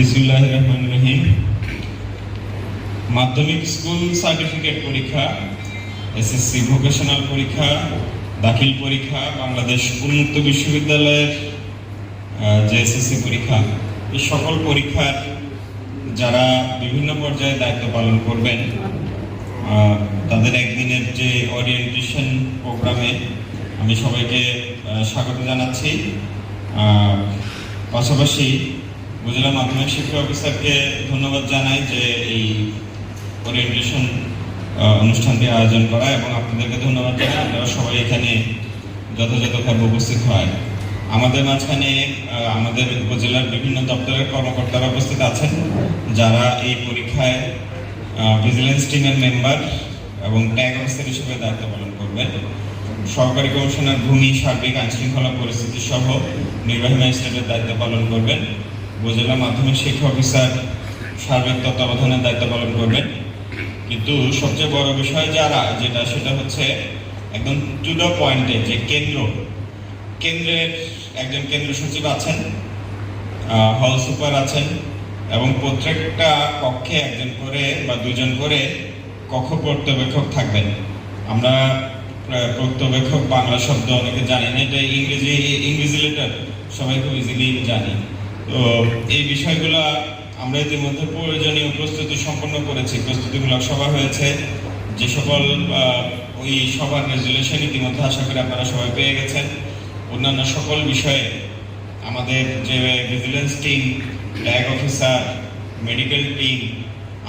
বিসমুল্লাহ রহমান রহিম। মাধ্যমিক স্কুল সার্টিফিকেট পরীক্ষা, এসএসসি ভোকেশনাল পরীক্ষা, দাখিল পরীক্ষা, বাংলাদেশ উন্মুক্ত বিশ্ববিদ্যালয়ের যে এসএসসি পরীক্ষা, এই সকল পরীক্ষার যারা বিভিন্ন পর্যায়ে দায়িত্ব পালন করবেন তাদের একদিনের যে ওরিয়েন্টেশন প্রোগ্রামে আমি সবাইকে স্বাগত জানাচ্ছি। পাশাপাশি উপজেলা মাধ্যমিক শিক্ষা অফিসারকে ধন্যবাদ জানাই যে এই ওরিয়েন্টেশন অনুষ্ঠানটি আয়োজন করা এবং আপনাদেরকে ধন্যবাদ জানাই। আপনারা সবাই এখানে যথাযথভাবে উপস্থিত হয়। আমাদের মাঝখানে আমাদের উপজেলার বিভিন্ন দপ্তরের কর্মকর্তারা উপস্থিত আছেন, যারা এই পরীক্ষায় ভিজিলেন্স টিমের মেম্বার এবং ট্যাগ অফিসার হিসেবে দায়িত্ব পালন করবেন। সহকারী কমিশনার ভূমি, সার্বিক আইনশৃঙ্খলা পরিস্থিতি সহ নির্বাহী ম্যাজিস্ট্রেটের দায়িত্ব পালন করবেন। উপজেলা মাধ্যমিক শিক্ষা অফিসার সার্বিক তত্ত্বাবধানের দায়িত্ব পালন করবেন। কিন্তু সবচেয়ে বড় বিষয় যারা, যেটা সেটা হচ্ছে একদম টু দ্য পয়েন্টে যে কেন্দ্র। কেন্দ্রের একজন কেন্দ্র সচিব আছেন হল সুপার আছেন এবং প্রত্যেকটা কক্ষে একজন করে বা দুজন করে কক্ষ পর্যবেক্ষক থাকবেন। আমরা প্র- পর্যবেক্ষক বাংলা শব্দ অনেকে জানি না, এটা ইংরেজি ইংরেজি লেটার সবাই খুব ইজিলি জানি। তো এই বিষয়গুলো আমরা ইতিমধ্যে প্রয়োজনীয় প্রস্তুতি সম্পন্ন করেছি, প্রস্তুতিমূলক সভা হয়েছে। যে সকল ওই সভার রেজুলেশন ইতিমধ্যে আশা করি আপনারা সবাই পেয়ে গেছেন। অন্যান্য সকল বিষয়ে আমাদের যে vigilance team tag officer medical team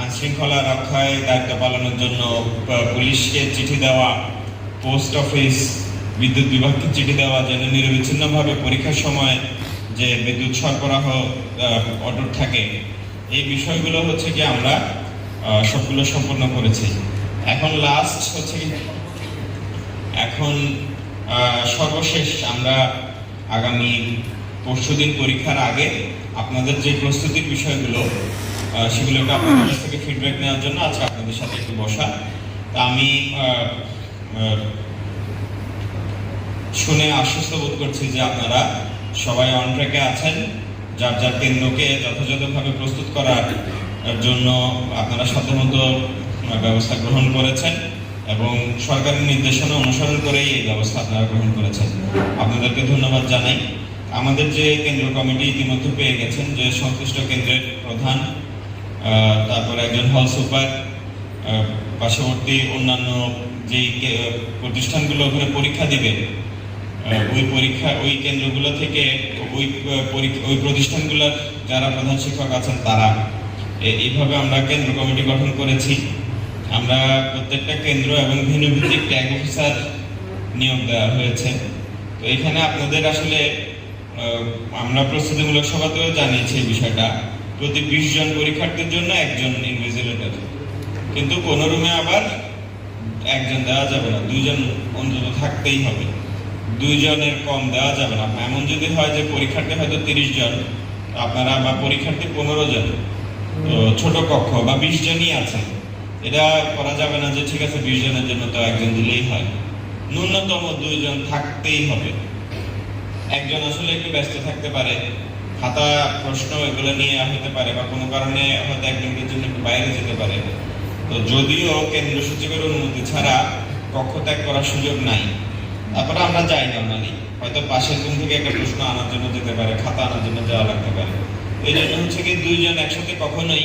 আইনশৃঙ্খলা রক্ষায় দায়িত্ব পালনের জন্য পুলিশকে চিঠি দেওয়া পোস্ট অফিস বিদ্যুৎ বিভাগকে চিঠি দেওয়া যেন নিরবিচ্ছিন্নভাবে পরীক্ষার সময় যে বিদ্যুৎ সরবরাহ অর্ডার থাকে, এই বিষয়গুলো হচ্ছে কি আমরা সবগুলো সম্পন্ন করেছি। এখন লাস্ট হচ্ছে এখন সর্বশেষ আমরা আগামী পরশুদিন পরীক্ষার আগে আপনাদের যে প্রস্তুতির বিষয়গুলো সেগুলোকে আপনাদের কাছ থেকে ফিডব্যাক নেওয়ার জন্য আজকে আপনাদের সাথে একটু বসা। তা আমি শুনে আশ্বস্ত বোধ করছি যে আপনারা সবাই অন ট্র্যাকে আছেন। যার যার কেন্দ্রকে যথাযথভাবে প্রস্তুত করার জন্য আপনারা সাধারণত ব্যবস্থা গ্রহণ করেছেন এবং সরকারের নির্দেশনা অনুসরণ করেই এই ব্যবস্থা আপনারা গ্রহণ করেছেন। আপনাদেরকে ধন্যবাদ জানাই। আমাদের যে কেন্দ্র কমিটি ইতিমধ্যে পেয়ে গেছেন যে সংশ্লিষ্ট কেন্দ্রের প্রধান তারপরে একজন হল সুপার পার্শ্ববর্তী অন্যান্য যেই প্রতিষ্ঠানগুলো ওখানে পরীক্ষা দিবে ওই পরীক্ষা ওই কেন্দ্রগুলো থেকে ওই পরীক্ষা ওই প্রতিষ্ঠানগুলোর যারা প্রধান শিক্ষক আছেন তারা। এইভাবে আমরা কেন্দ্র কমিটি গঠন করেছি। আমরা প্রত্যেকটা কেন্দ্র এবং ভিন্ন ভিত্তিক ট্যাগ অফিসার নিয়োগ দেওয়া হয়েছে। তো এখানে আপনাদের আসলে আমরা প্রস্তুতিমূলক সভাতেও জানিয়েছি এই বিষয়টা। প্রতি বিশ জন পরীক্ষার্থীর জন্য একজন ইনভিজিলেটর। কিন্তু কোনো রুমে আবার একজন দেওয়া যাবে না। দুইজন অন্তত থাকতেই হবে। দুইজনের কম দেওয়া যাবে না। এমন যদি হয় যে পরীক্ষার্থী হয়তো তিরিশ জন, আপনারা বা পরীক্ষার্থী পনেরো জন, তো ছোট কক্ষ বা বিশ জনই আছেন। এটা করা যাবে না যে ঠিক আছে বিশ জনের জন্য তো একজন দিলেই হয়। ন্যূনতম দুইজন থাকতেই হবে। একজন আসলে একটু ব্যস্ত থাকতে পারে, খাতা, প্রশ্ন এগুলো নিয়ে হতে পারে বা কোনো কারণে হয়তো একজনের জন্য একটু বাইরে যেতে পারে। তো যদিও কেন্দ্র সচিবের অনুমতি ছাড়া কক্ষ ত্যাগ করার সুযোগ নাই। তারপরে আমরা যাই নর্মালি হয়তো পাশের রুম থেকে একটা প্রশ্ন আনার জন্য যেতে পারে, খাতা আনার জন্য যাওয়া লাগতে পারে। এই জন্য হচ্ছে কি দুইজন একসাথে কখনোই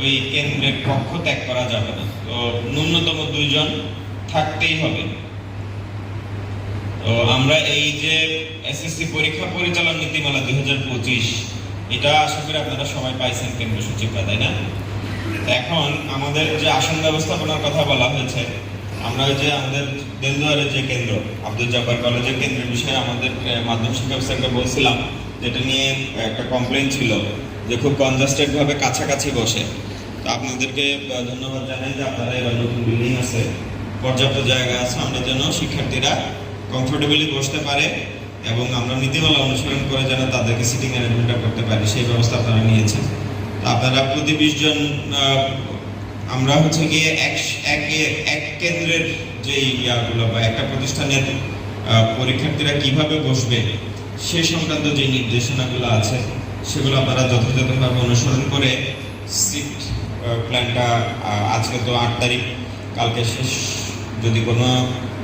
ওই কেন্দ্রের কক্ষ ত্যাগ করা যাবে না। তো ন্যূনতম দুইজন থাকতেই হবে। তো আমরা এই যে এসএসসি পরীক্ষা পরিচালন নীতিমালা দুই হাজার পঁচিশ, এটা আশা করি আপনারা সবাই পাইছেন কেন্দ্র সচিবরা তাই না? এখন আমাদের যে আসন ব্যবস্থাপনার কথা বলা হয়েছে আমরা যে আমাদের দেলদুয়ারের যে কেন্দ্র আব্দুল জব্বার কলেজের কেন্দ্রের বিষয়ে আমাদের আহ, মাধ্যমিক শিক্ষা অফিসারকে বলছিলাম যেটা নিয়ে একটা কমপ্লেন ছিল যে খুব কনজাস্টেডভাবে কাছাকাছি বসে। তো আপনাদেরকে ধন্যবাদ জানাই যে আপনারা এবার নতুন বিল্ডিং আছে পর্যাপ্ত জায়গা আছে আমরা যেন শিক্ষার্থীরা কমফোর্টেবলি বসতে পারে এবং আমরা নীতিমালা অনুসরণ করে যেন তাদেরকে সিটিং অ্যারেঞ্জমেন্টটা করতে পারি সেই ব্যবস্থা আপনারা নিয়েছেন। তো আপনারা প্রতি বিশ জন আহ, আমরা হচ্ছে গিয়ে এক এক কেন্দ্রের যে ইয়াগুলো বা একটা প্রতিষ্ঠানের পরীক্ষার্থীরা কীভাবে বসবে, সে সংক্রান্ত যে নির্দেশনাগুলো আছে, সেগুলো আপনারা যথাযথভাবে অনুসরণ করে সিট প্ল্যানটা আজকে তো আট তারিখ, কালকে শেষ, যদি কোনো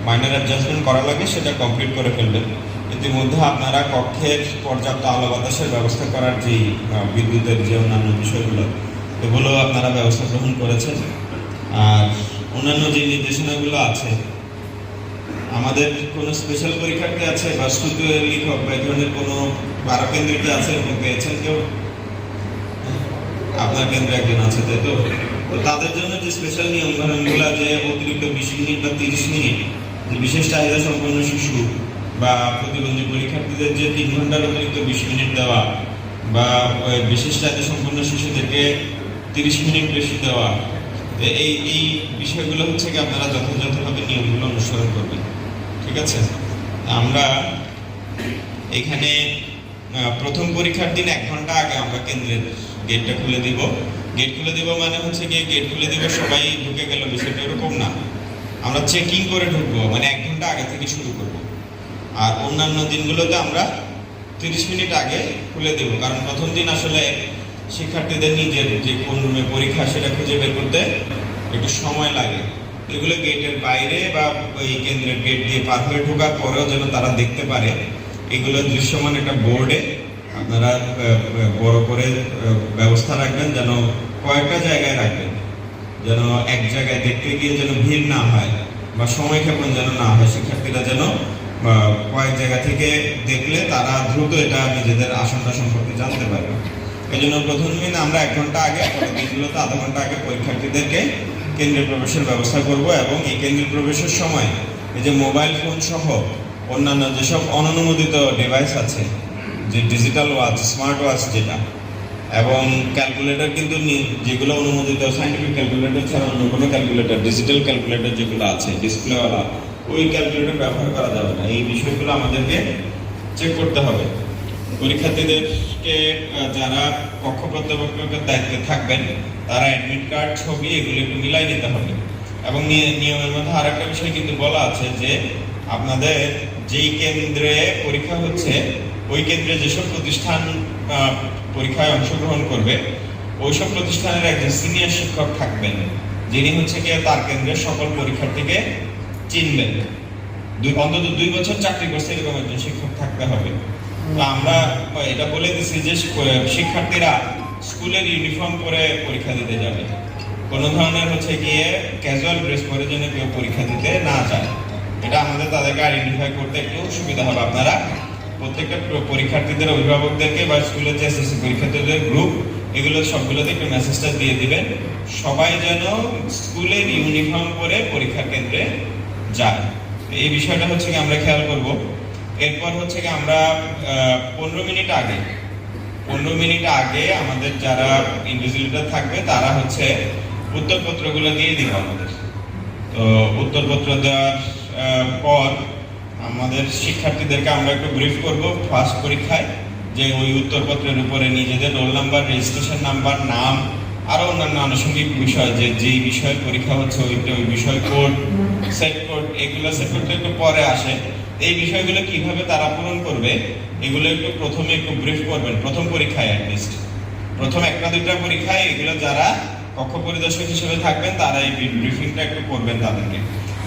মাইনার অ্যাডজাস্টমেন্ট করা লাগে, সেটা কমপ্লিট করে ফেলবেন। ইতিমধ্যে আপনারা কক্ষের পর্যাপ্ত আলো বাতাসের ব্যবস্থা করার যে বিদ্যুতের যে অন্যান্য বিষয়গুলো এগুলো আপনারা ব্যবস্থা গ্রহণ করেছেন। আর অন্যান্য যে নির্দেশনাগুলো আছে, আমাদের কোনো স্পেশাল পরীক্ষার্থী আছে, বা শুধু লিখক, বা এই ধরনের কোনো বারো কেন্দ্রিতে আছে এরকম পেয়েছেন কেউ? আপনার কেন্দ্রে একজন আছে, তাই তো? তো তাদের জন্য যে স্পেশাল নিয়ম কানুনগুলো যে অতিরিক্ত বিশ মিনিট বা তিরিশ মিনিট, যে বিশেষ চাহিদা সম্পন্ন শিশু বা প্রতিবন্ধী পরীক্ষার্থীদের যে তিন ঘণ্টার অতিরিক্ত বিশ মিনিট দেওয়া, বা বিশেষ চাহিদা সম্পন্ন শিশুদেরকে তিরিশ মিনিট বেশি দেওয়া। এই এই বিষয়গুলো হচ্ছে কি আপনারা যথাযথভাবে নিয়মগুলো অনুসরণ করবেন। ঠিক আছে? আমরা এখানে প্রথম পরীক্ষার দিন এক ঘণ্টা আগে আমরা কেন্দ্রের গেটটা খুলে দিব। গেট খুলে দিব মানে হচ্ছে গিয়ে গেট খুলে দিব, সবাই ঢুকে গেল, বিষয়টা এরকম না। আমরা চেকিং করে ঢুকবো মানে এক ঘণ্টা আগে থেকে শুরু করব। আর অন্যান্য দিনগুলোতে আমরা তিরিশ মিনিট আগে খুলে দেব, কারণ প্রথম দিন আসলে শিক্ষার্থীদের নিজের যে কোন রুমে পরীক্ষা সেটা খুঁজে বের করতে একটু সময় লাগে। এগুলো গেটের বাইরে বা ওই কেন্দ্রের গেট দিয়ে পার হয়ে ঢোকার পরেও যেন তারা দেখতে পারে। এগুলো দৃশ্যমান একটা বোর্ডে। আপনারা বড় করে ব্যবস্থা রাখবেন, যেন কয়েকটা জায়গায় রাখবেন। যেন এক জায়গায় দেখতে গিয়ে যেন ভিড় না হয় বা সময় ক্ষেপণ যেন না হয়। শিক্ষার্থীরা যেন কয়েক জায়গা থেকে দেখলে তারা দ্রুত এটা নিজেদের আসনটা সম্পর্কে জানতে পারবে। এই জন্য প্রথম দিন আমরা এক ঘণ্টা আগে পরের দিনগুলোতে আধা ঘণ্টা আগে পরীক্ষার্থীদেরকে কেন্দ্রে প্রবেশের ব্যবস্থা করব এবং এই কেন্দ্রে প্রবেশের সময় এই যে মোবাইল ফোন সহ অন্যান্য যেসব অননুমোদিত ডিভাইস আছে, যে ডিজিটাল ওয়াচ স্মার্ট ওয়াচ যেটা, এবং ক্যালকুলেটর কিন্তু যেগুলো অনুমোদিত সাইন্টিফিক ক্যালকুলেটর ছাড়া অন্য কোনো ক্যালকুলেটর ডিজিটাল ক্যালকুলেটর যেগুলো আছে ডিসপ্লেওয়ালা ওই ক্যালকুলেটর ব্যবহার করা যাবে না। এই বিষয়গুলো আমাদেরকে চেক করতে হবে। পরীক্ষার্থীদেরকে যারা কক্ষ কর্তৃপক্ষের দায়িত্বে থাকবেন, তারা অ্যাডমিট কার্ড ছবি এগুলো একটু মিলাই নিতে হবে। এবং নিয়মের মধ্যে আরেকটা বিষয় কিন্তু বলা আছে যে, আপনাদের যেই কেন্দ্রে পরীক্ষা হচ্ছে, ওই কেন্দ্রে যেসব প্রতিষ্ঠান পরীক্ষায় অংশগ্রহণ করবে, ওইসব প্রতিষ্ঠানের একজন সিনিয়র শিক্ষক থাকবেন, যিনি হচ্ছে গিয়ে তার কেন্দ্রের সকল পরীক্ষার্থীকে চিনবেন। দুই, অন্তত দুই বছর চাকরি করছে এরকম একজন শিক্ষক থাকতে হবে। আমরা এটা বলে দিচ্ছি যে শিক- শিক্ষার্থীরা স্কুলের ইউনিফর্ম পরে পরীক্ষা দিতে যাবে। কোনো ধরনের হচ্ছে গিয়ে ক্যাজুয়াল ড্রেস পরে যেন কেউ পরীক্ষা দিতে না যায় এটা আমাদের তাদেরকে আইডেন্টিফাই করতে একটু সুবিধা হবে। আপনারা প্রত্যেকটা পরীক্ষার্থীদের অভিভাবকদেরকে বা স্কুলের যে এসএসসি পরীক্ষার্থীদের গ্রুপ এগুলো সবগুলোতে একটু মেসেজটা দিয়ে দিবেন। সবাই যেন স্কুলের ইউনিফর্ম পরে পরীক্ষা কেন্দ্রে যায়। এই বিষয়টা হচ্ছে কি আমরা খেয়াল করব। এরপর হচ্ছে কি আমরা পনেরো মিনিট আগে, পনেরো মিনিট আগে আমাদের যারা ইনভিজিলেটর থাকবে, তারা হচ্ছে উত্তরপত্রগুলো দিয়ে দিব আমাদের। তো উত্তরপত্র দেওয়ার পর আমাদের শিক্ষার্থীদেরকে আমরা একটু ব্রিফ করব ফার্স্ট পরীক্ষায়, যে ওই উত্তরপত্রের উপরে নিজেদের রোল নাম্বার রেজিস্ট্রেশন নাম্বার নাম, আরও অন্যান্য আনুষঙ্গিক বিষয়, যে যেই বিষয়ে পরীক্ষা হচ্ছে, ওইটা ওই বিষয় কোড সেট কোড এগুলো সেট করতে একটু পরে আসে। এই বিষয়গুলো কীভাবে তারা পূরণ করবে, এগুলো একটু প্রথমে একটু ব্রিফ করবেন, প্রথম পরীক্ষায় অ্যাটলিস্ট প্রথম একটা দুইটা পরীক্ষায় এগুলো যারা কক্ষ পরিদর্শক হিসেবে থাকবেন, তারা এই ব্রিফিংটা একটু করবেন তাদেরকে।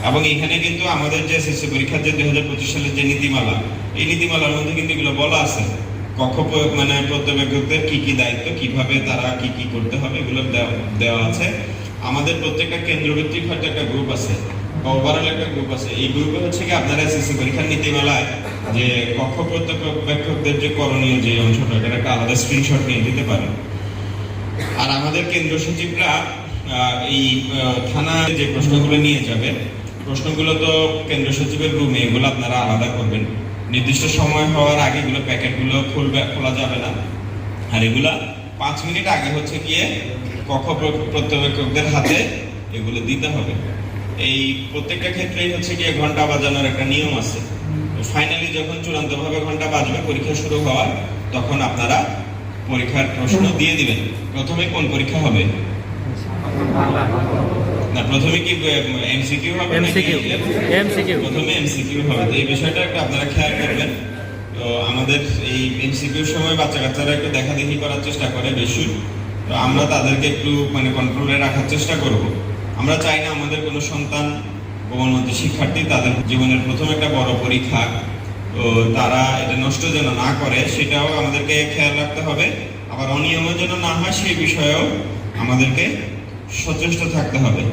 এবং এখানে কিন্তু আমাদের যে এসএসসি পরীক্ষার যে দুই হাজার পঁচিশ সালের যে নীতিমালা, এই নীতিমালার মধ্যে কিন্তু এগুলো বলা আছে। কক্ষ মানে পর্যবেক্ষকদের কি কি দায়িত্ব, কীভাবে তারা কি কি করতে হবে, এগুলো দেওয়া আছে। আমাদের প্রত্যেকটা কেন্দ্রভিত্তিক হয়তো একটা গ্রুপ আছে। বা ওভারঅল একটা গ্রুপ আছে। এই গ্রুপে হচ্ছে কি আপনারা এসএসসি পরীক্ষার নীতিমালায় যে কক্ষ পর্যবেক্ষকদের যে করণীয় যে অংশটা এটা একটা আলাদা স্ক্রিনশট নিয়ে দিতে পারেন। আর আমাদের কেন্দ্র সচিবরা এই থানায় যে প্রশ্নগুলো নিয়ে যাবে, প্রশ্নগুলো তো কেন্দ্র সচিবের রুমে এগুলো আপনারা আলাদা করবেন। নির্দিষ্ট সময় হওয়ার আগে এগুলো প্যাকেটগুলো খুলবে, খোলা যাবে না। আর এগুলা পাঁচ মিনিট আগে হচ্ছে গিয়ে কক্ষ প্রত্যবেক্ষকদের হাতে এগুলো দিতে হবে। এই প্রত্যেকটা ক্ষেত্রেই হচ্ছে গিয়ে ঘণ্টা বাজানোর একটা নিয়ম আছে। ফাইনালি যখন চূড়ান্তভাবে ঘণ্টা বাজবে পরীক্ষা শুরু হওয়ার তখন আপনারা পরীক্ষার প্রশ্ন দিয়ে দিবেন। প্রথমে কোন পরীক্ষা হবে? না প্রথমে কি এমসিকিউ হবে MCQ MCQ প্রথমে এমসিকিউ হবে। তো এই বিষয়টা একটু আপনারা খেয়াল করবেন তো আমাদের এই এমসিকিউর সময় বাচ্চা কাচ্চারা একটু দেখা দেখি করার চেষ্টা করে বেশি। তো আমরা তাদেরকে একটু মানে কন্ট্রোলে রাখার চেষ্টা করব। আমরা চাই না আমাদের কোনো সন্তান কোমলমতি শিক্ষার্থী তাদের জীবনের প্রথম একটা বড় পরীক্ষা, তো তারা এটা নষ্ট যেন না করে, সেটাও আমাদেরকে খেয়াল রাখতে হবে। আবার অনিয়মের যেন না হয়, সেই বিষয়েও আমাদেরকে সচেষ্ট থাকতে হবে।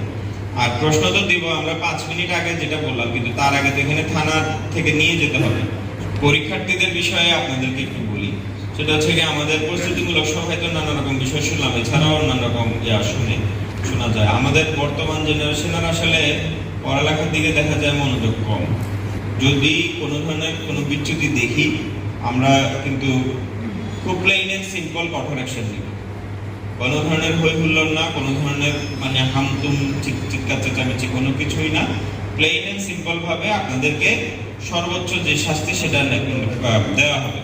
আর প্রশ্ন তো দিব, আমরা পাঁচ মিনিট আগে যেটা বললাম, কিন্তু তার আগে তো এখানে থানা থেকে নিয়ে যেতে হবে। পরীক্ষার্থীদের বিষয়ে আপনাদেরকে একটু বলি, সেটা হচ্ছে আমাদের প্রস্তুতিমূলক সভায় তো নানা রকম বিষয় শুনলাম, এছাড়াও নানা রকম ইয়া শুনে। শোনা যায়। আমাদের বর্তমান জেনারেশনের আসলে পড়ালেখার দিকে দেখা যায় মনোযোগ কম। যদি কোনো ধরনের কোনো বিচ্যুতি দেখি, আমরা কিন্তু খুব প্লেন এন্ড সিম্পল কঠোর অ্যাকশন নিব। কোনো ধরনের হই হুল্লোড় না, কোনো ধরনের মানে হামতুম, চিৎ- চিৎকার, চেঁচামেচি কোনো কিছুই না। প্লেন এন্ড সিম্পল ভাবে আপনাদেরকে সর্বোচ্চ যে শাস্তি সেটা দেওয়া হবে।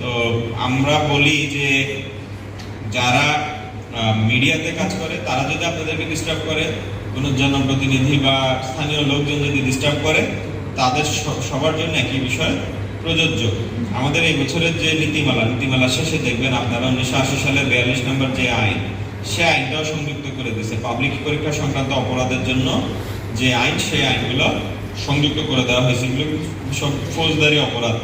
তো আমরা বলি যে যারা মিডিয়াতে কাজ করে, তারা যদি আপনাদেরকে ডিস্টার্ব করে, কোনো জনপ্রতিনিধি বা স্থানীয় লোকজন যদি ডিস্টার্ব করে, তাদের সবার জন্য একই বিষয়, প্রযোজ্য। আমাদের এই বছরের যে নীতিমালা নীতিমালা শেষে দেখবেন আপনারা উনিশশো আশি সালের বিয়াল্লিশ নম্বর যে আইন, সে আইনটাও সংযুক্ত করে দিয়েছে। পাবলিক পরীক্ষা সংক্রান্ত অপরাধের জন্য যে আইন, সেই আইনগুলো সংযুক্ত করে দেওয়া হয়েছে। এগুলো সব ফৌজদারি অপরাধ।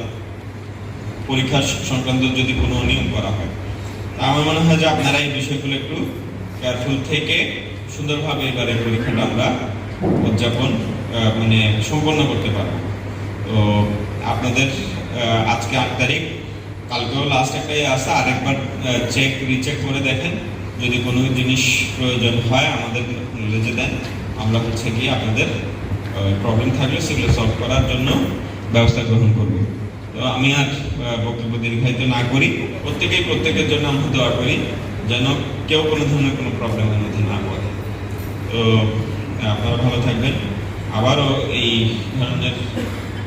পরীক্ষা সংক্রান্ত যদি কোনো নিয়ম করা হয়। আমার মনে হয় যে আপনারা এই বিষয়গুলো একটু কেয়ারফুল থেকে সুন্দরভাবে এবারে পরীক্ষাটা আমরা উদযাপন মানে সম্পন্ন করতে পারব। তো আপনাদের আজকে আট তারিখ, কালকেও লাস্ট একটাই আছে, আরেকবার চেক রিচেক করে দেখেন। যদি কোনো জিনিস প্রয়োজন হয় আমাদের নলেজে দেন, আমরা হচ্ছে গিয়ে আপনাদের প্রবলেম থাকলে সেগুলো সলভ করার জন্য ব্যবস্থা গ্রহণ করব। তো আমি আর বক্তব্য দীর্ঘায়িত না করি। প্রত্যেকেই প্রত্যেকের জন্য আমরা দোয়া করি, যেন কেউ কোনো ধরনের কোনো প্রবলেমের মধ্যে না পড়ে। তো আপনারা ভালো থাকবেন। আবারও এই ধরনের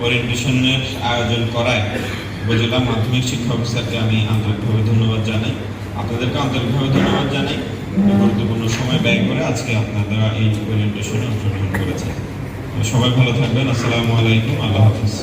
ওরিয়েন্টেশনের আয়োজন করায় উপজেলা মাধ্যমিক শিক্ষা অফিসারকে আমি আন্তরিকভাবে ধন্যবাদ জানাই। আপনাদেরকে আন্তরিকভাবে ধন্যবাদ জানাই। গুরুত্বপূর্ণ সময় ব্যয় করে আজকে আপনারা এই ওরিয়েন্টেশনে অংশগ্রহণ করেছেন। সবাই ভালো থাকবেন। আসসালামু আলাইকুম। আল্লাহ হাফিজ।